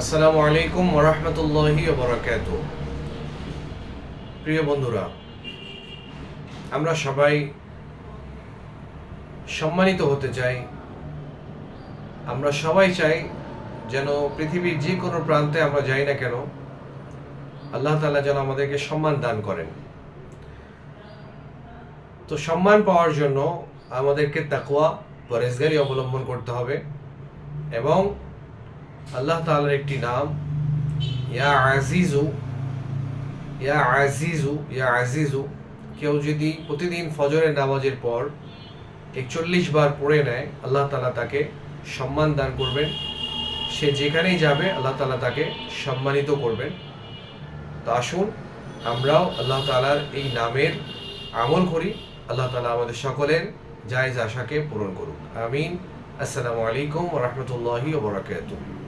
আসসালামু আলাইকুম ওরহমতুল্লাহি বরাকাত প্রিয় বন্ধুরা, আমরা সবাই সম্মানিত হতে চাই। আমরা সবাই চাই যেন পৃথিবীর যে কোনো প্রান্তে আমরা যাই না কেন, আল্লাহ তাআলা যেন আমাদেরকে সম্মান দান করেন। তো সম্মান পাওয়ার জন্য আমাদেরকে তাকওয়া পরেজগারি অবলম্বন করতে হবে এবং আল্লাহ তাআলার একটি নাম, ইয়া আজিজু ইয়া আজিজু ইয়া আজিজু, কেউ যদি প্রতিদিন ফজরের নামাজের পর একচল্লিশ বার পড়ে নেয়, আল্লাহ তালা তাকে সম্মান দান করবেন। সে যেখানেই যাবে, আল্লাহ তাআলা তাকে সম্মানিত করবেন। তো আসুন, আমরাও আল্লাহ তাআলার এই নামের আমল করি। আল্লাহ তালা আমাদের সকলের জায়জ আশাকে পূরণ করুক। আমিন। আসসালামু আলাইকুম রহমতুল্লাহি ওবরাকাতুহ